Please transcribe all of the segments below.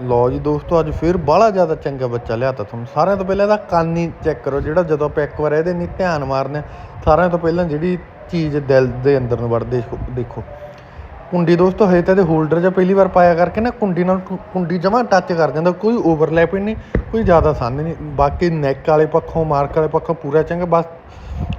ਲਓ ਜੀ ਦੋਸਤੋ ਅੱਜ ਫਿਰ ਬਾਹਲਾ ਜ਼ਿਆਦਾ ਚੰਗਾ ਬੱਚਾ ਲਿਆਤਾ ਤੁਹਾਨੂੰ। ਸਾਰਿਆਂ ਤੋਂ ਪਹਿਲਾਂ ਇਹਦਾ ਕੰਨ ਹੀ ਚੈੱਕ ਕਰੋ ਜਿਹੜਾ ਜਦੋਂ ਆਪਾਂ ਇੱਕ ਵਾਰ ਇਹਦੇ ਨਹੀਂ ਧਿਆਨ ਮਾਰਨੇ ਆ, ਸਾਰਿਆਂ ਤੋਂ ਪਹਿਲਾਂ ਜਿਹੜੀ ਚੀਜ਼ ਦਿਲ ਦੇ ਅੰਦਰ ਨੂੰ ਵੜਦੇ ਦੇਖੋ- ਕੁੰਡੀ ਦੋਸਤੋ ਹਜੇ ਤਾਂ ਇਹਦੇ ਹੋਲਡਰ ਜਾਂ ਪਹਿਲੀ ਵਾਰ ਪਾਇਆ ਕਰਕੇ ਨਾ ਕੁੰਡੀ ਨਾਲ ਕੁ- ਕੁੰਡੀ ਜਮਾ ਟੱਚ ਕਰ ਜਾਂਦਾ ਕੋਈ ਓਵਰਲੈਪ ਨਹੀਂ ਕੋਈ ਜ਼ਿਆਦਾ ਸੰਨ ਨਹੀਂ ਬਾਕੀ ਨੈਕ ਵਾਲੇ ਪੱਖੋਂ ਮਾਰਕ ਵਾਲੇ ਪੱਖੋਂ ਪੂਰਾ ਚੰਗਾ ਬਸ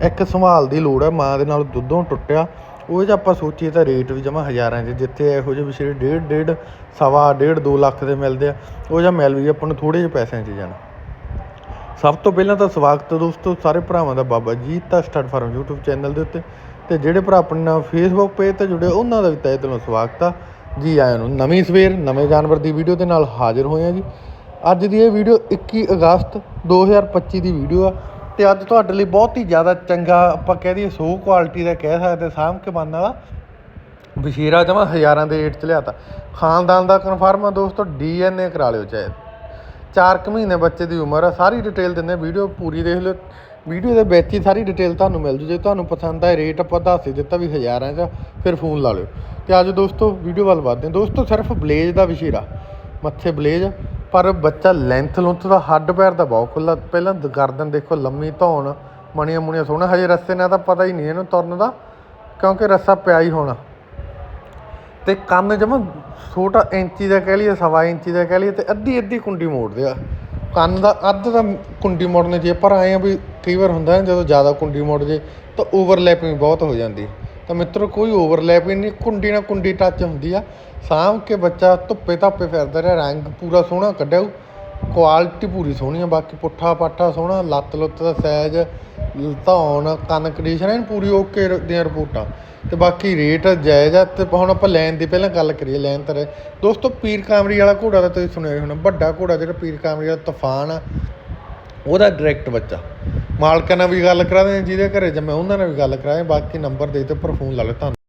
ਇੱਕ ਸੰਭਾਲ ਦੀ ਲੋੜ ਹੈ ਮਾਂ ਦੇ ਨਾਲ ਦੁੱਧੋਂ ਟੁੱਟਿਆ। ਉਹ 'ਚ ਆਪਾਂ ਸੋਚੀਏ ਤਾਂ ਰੇਟ ਵੀ ਜਮ੍ਹਾਂ ਹਜ਼ਾਰਾਂ 'ਚ ਜਿੱਥੇ ਇਹੋ ਜਿਹੇ ਵਿਸ਼ੇਰੇ ਡੇਢ ਡੇਢ, ਸਵਾ ਡੇਢ, ਦੋ ਲੱਖ ਦੇ ਮਿਲਦੇ ਆ, ਉਹ ਜਿਹਾ ਮਿਲ ਵੀ ਆਪਾਂ ਨੂੰ ਥੋੜ੍ਹੇ ਜਿਹੇ ਪੈਸਿਆਂ 'ਚ ਜਾਣਾ। ਸਭ ਤੋਂ ਪਹਿਲਾਂ ਤਾਂ ਸਵਾਗਤ ਦੋਸਤੋ ਸਾਰੇ ਭਰਾਵਾਂ ਦਾ ਬਾਬਾ ਜੀ ਤਾਂ ਸਟਾਰਟ ਫਾਰਮ YouTube ਚੈਨਲ ਦੇ ਉੱਤੇ। ਤੇ ਜਿਹੜੇ ਭਰਾ ਆਪਣੇ ਨਾਲ Facebook ਪੇਜ ਤੇ ਜੁੜੇ, ਉਹਨਾਂ ਦਾ ਵੀ ਤਹਿ ਦਿਲੋਂ ਸਵਾਗਤ ਆ। ਜੀ ਆਇਆਂ ਨੂੰ ਨਵੀਂ ਸਵੇਰ, ਨਵੇਂ ਜਾਨਵਰ ਦੀ ਵੀਡੀਓ ਦੇ ਨਾਲ ਹਾਜ਼ਰ ਹੋਏ ਆ ਜੀ। ਅੱਜ ਦੀ ਇਹ ਵੀਡੀਓ 21 ਅਗਸਤ 2025 ਦੀ ਵੀਡੀਓ ਆ। ਤੇ ਅੱਜ ਤੁਹਾਡੇ ਲਈ ਬਹੁਤ ਹੀ ਜ਼ਿਆਦਾ ਚੰਗਾ ਆਪਾਂ ਕਹਿ ਦਈਏ ਸੋ ਕੁਆਲਿਟੀ ਦਾ ਕਹਿ ਸਕਦੇ ਸਾਂਭ ਕੇ ਬੰਨ ਵਾਲਾ। ਬਸ਼ੀਰਾ ਜਮਾ ਹਜ਼ਾਰਾਂ ਦੇ ਰੇਟ ਚ ਲਿਆਤਾ। ਖਾਨਦਾਨ ਦਾ ਕਨਫਰਮ ਆ ਦੋਸਤੋ ਡੀਐਨਏ ਕਰਾ ਲਿਓ ਚਾਹੇ। ਚਾਰ ਕੁ ਮਹੀਨੇ ਬੱਚੇ ਦੀ ਉਮਰ ਆ, ਸਾਰੀ ਡਿਟੇਲ ਦਿੰਦੇ ਵੀਡੀਓ ਪੂਰੀ ਦੇਖ ਲਿਓ। ਵੀਡੀਓ ਦੇ ਵਿੱਚ ਹੀ ਸਾਰੀ ਡਿਟੇਲ ਤੁਹਾਨੂੰ ਮਿਲ ਜੂ। ਜੇ ਤੁਹਾਨੂੰ ਪਸੰਦ ਆਏ ਰੇਟ ਆਪਾਂ ਦੱਸ ਹੀ ਦਿੱਤਾ ਵੀ ਹਜ਼ਾਰਾਂ 'ਚ ਫਿਰ ਫੋਨ ਲਾ ਲਿਓ। ਤੇ ਅੱਜ ਦੋਸਤੋ, ਵੀਡੀਓ ਵੱਲ ਵਧਦੇ ਹਾਂ। ਦੋਸਤੋ, ਸਿਰਫ ਬਲੇਜ ਦਾ ਵਿਸ਼ੇਰਾ ਮੱਥੇ ਬਲੇਜ ਪਰ ਬੱਚਾ ਲੈਂਥ ਲੁੰਥ ਦਾ ਹੱਡ ਪੈਰ ਦਾ ਬਹੁਤ ਖੁੱਲਾ ਪਹਿਲਾਂ ਦ- ਗਰਦਨ ਦੇਖੋ, ਲੰਮੀ ਧੌਣ, ਮਣੀਆਂ ਮੁਣੀਆਂ ਸੋਹਣਾ। ਹਜੇ ਰੱਸੇ ਨਾਲ ਤਾਂ ਪਤਾ ਹੀ ਨਹੀਂ ਇਹਨੂੰ ਤੁਰਨ ਦਾ, ਕਿਉਂਕਿ ਰੱਸਾ ਪਿਆ ਹੀ ਹੋਣਾ। ਤੇ ਕੰਨ ਜਮਾ ਛੋਟਾ ਇੰਚੀ ਦਾ ਕਹਿ ਲਈਏ, ਸਵਾ ਇੰਚੀ ਦਾ ਕਹਿ ਲਈਏ, ਤੇ ਅੱਧੀ ਅੱਧੀ ਕੁੰਡੀ ਮੋੜਦੇ ਆ। ਕੰਨ ਦਾ ਅੱਧ ਦਾ ਕੁੰਡੀ ਮੋੜਨੇ ਜੇ, ਪਰ ਆਏ ਆ ਵੀ ਕਈ ਵਾਰ ਹੁੰਦਾ ਹੈ ਜਦੋਂ ਜ਼ਿਆਦਾ ਕੁੰਡੀ ਮੋੜ ਜੇ, ਤਾਂ ਓਵਰਲੈਪਿੰਗ ਬਹੁਤ ਹੋ ਜਾਂਦੀ। ਤਾਂ ਮਿੱਤਰੋ, ਕੋਈ ਓਵਰਲੈਪ ਹੀ ਨਹੀਂ, ਕੁੰਡੀ ਨਾਲ ਕੁੰਡੀ ਟੱਚ ਹੁੰਦੀ ਆ। ਸਾਂਭ ਕੇ ਬੱਚਾ ਧੁੱਪੇ ਧਾਪੇ ਫਿਰਦਾ ਰਿਹਾ, ਰੰਗ ਪੂਰਾ ਸੋਹਣਾ ਕੱਢਿਆ। ਕੁਆਲਿਟੀ ਪੂਰੀ ਸੋਹਣੀ ਆ, ਬਾਕੀ ਪੁੱਠਾ ਪਾਠਾ ਸੋਹਣਾ, ਲੱਤ ਲੁੱਤ ਦਾ ਸਾਈਜ਼ ਧੌਣ, ਕੰਨ ਕੰਡੀਸ਼ਨ ਐਨ ਪੂਰੀ ਓਕੇ ਦੀਆਂ ਰਿਪੋਰਟਾਂ। ਤੇ ਬਾਕੀ ਰੇਟ ਜਾਇਜ਼ ਆ, ਤੇ ਹੁਣ ਆਪਾਂ ਲੈਣ ਦੀ ਪਹਿਲਾਂ ਗੱਲ ਕਰੀਏ, ਲੈਣ ਤੇ ਦੋਸਤੋ, ਪੀਰ ਕਾਮਰੀ ਵਾਲਾ ਘੋੜਾ ਤਾਂ ਤੁਸੀਂ ਸੁਣਿਆ ਹੋਣਾ, ਵੱਡਾ ਘੋੜਾ ਜਿਹੜਾ ਪੀਰ ਕਾਮਰੀ ਵਾਲਾ ਤੂਫਾਨ ਆ, ਉਹਦਾ ਡਾਇਰੈਕਟ ਬੱਚਾ। ਮਾਲਕਾਂ ਨਾਲ ਵੀ ਗੱਲ ਕਰਾ ਦੇ ਜਿਹਦੇ ਘਰੇ ਜੰਮਿਆ ਉਹਨਾਂ ਨਾਲ ਵੀ ਗੱਲ ਕਰਾਏ, ਬਾਕੀ ਨੰਬਰ ਦੇ ਤੇ ਉੱਪਰ ਫੋਨ ਲਾ ਲਓ ਤੁਹਾਨੂੰ